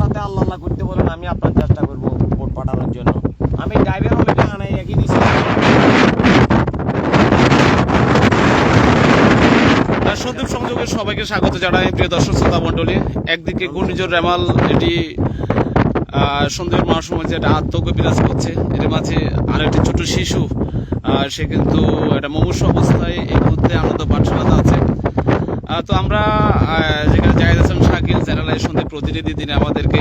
সাথে আল্লাহ আল্লাহ করতে বলেন, আমি আপনার চেষ্টা করব ভোট পাঠানোর জন্য। আমি ড্রাইভার অলরেডি আনাই একই দিচ্ছি সন্দীপ সংযোগের সবাইকে স্বাগত জানাই, প্রিয় দর্শক, শ্রোতা মণ্ডলী। একদিকে ঘূর্ণিঝড় রেমাল, এটি সন্দীপের মহাসমাজে একটা আত্মজ্ঞ বিরাজ করছে। এর মাঝে আর একটি ছোট শিশু সে কিন্তু একটা মুমূর্ষ অবস্থায় এই মুহূর্তে আনন্দ পাঠশালাতে আছে। তো আমরা যেখানে শাকিল চ্যানেলের সন্দীপ প্রতিনিধি তিনি আমাদেরকে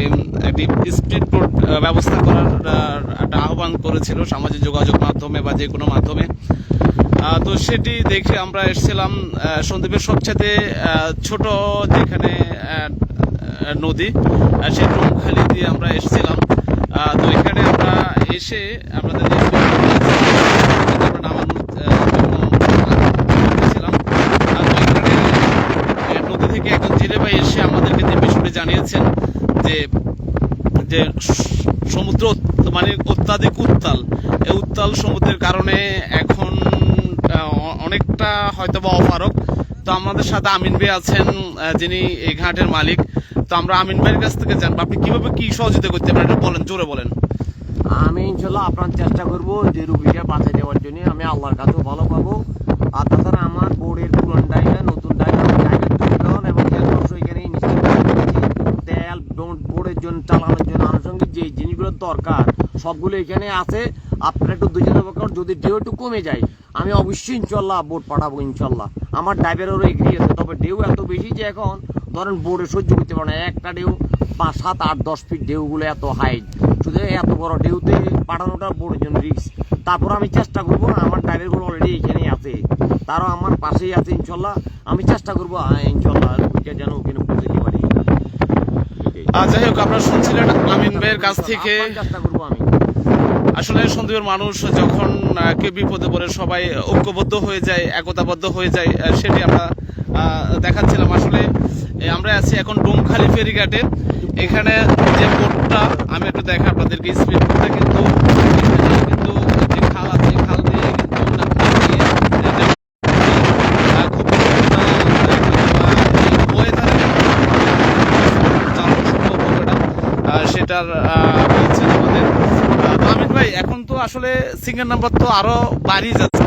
একটি স্পিড বোর্ড ব্যবস্থা করার একটা আহ্বান করেছিল সামাজিক যোগাযোগ মাধ্যমে বা যে কোনো মাধ্যমে। তো সেটি দেখে আমরা এসেছিলাম আহ, সন্দ্বীপের সবচেয়ে ছোট যেখানে নদী সেই রুমখালি দিয়ে আমরা এসেছিলাম। তো এখানে আমরা এসে আমাদের নামানোর আহ, জন্য করেছিলাম। আহ, তো এখানে আহ, নদী থেকে একজন জেলে ভাই এসে আমাদেরকে যে বিষয়টি জানিয়েছেন যে যে সমুদ্র মানে অত্যাধিক উত্তাল। এই উত্তাল সমুদ্রের কারণে এখন অনেকটা হয়তো বা অপারক তো আমাদের সাথে আমিন ভাই আছেন যিনি এই ঘাটের মালিক। তো আমরা আমিন ভাইয়ের কাছ থেকে জানব, আপনি কীভাবে কি সহযোগিতা করতে পারেন? একটু বলেন, জোরে বলেন। আমি ইনশাল্লাহ আপনার চেষ্টা করব যে রুগীকে বাঁচাই দেওয়ার জন্য। আমি আল্লাহর কাছেও ভালো পাবো। জন্য চালানোর জন্য আনুষঙ্গিক যে জিনিসগুলো দরকার, সবগুলো এখানে আছে। আপনারা একটু দুজনের পক্ষে যদি ঢেউ একটু কমে যায়, আমি অবশ্যই ইনশাল্লাহ বোর্ড পাঠাবো, ইনশাল্লাহ। আমার ড্রাইভারেরও এগ্রি আছে তবে ঢেউ এত বেশি যে এখন, ধরেন বোর্ডে সহ্য করতে পারে না। একটা ঢেউ, পাঁচ, সাত, আট, দশ ফিট ঢেউগুলো এত হাইট শুধু এত বড় ঢেউতে পাঠানোটা বোর্ডের জন্য রিস্ক তারপর আমি চেষ্টা করব, আমার ড্রাইভারগুলো অলরেডি এখানেই আছে। তারাও আমার পাশেই আছে, ইনশাল্লাহ। আমি চেষ্টা করব ইনশাল্লাহ যেন ওখানে পারি আর যাই হোক আপনারা শুনছিলেন আমিন ভাইয়ের কাছ থেকে। আসলে সন্দীপের মানুষ যখন কেউ বিপদে পড়ে সবাই ঐক্যবদ্ধ হয়ে যায় একতাবদ্ধ হয়ে যায় সেটি আমরা দেখাচ্ছিলাম। আসলে আমরা আছি এখন ডোমখালি ফেরিঘাটে। এখানে যে বোটটা আমি একটু দেখা আপনাদেরকে স্পিড বোটটা কিন্তু এখানে কিন্তু যে খাল আছে এই খাল দিয়ে কিন্তু না- নামিয়ে, এ, যে, আহ, খুব ওয়েদারে চালানো সম্ভব হবে না সেটার আহ, আমাদের। আমিন ভাই এখন তো আসলে সিঙ্গেল নাম্বার তো আরও বাড়িয়ে যাচ্ছে।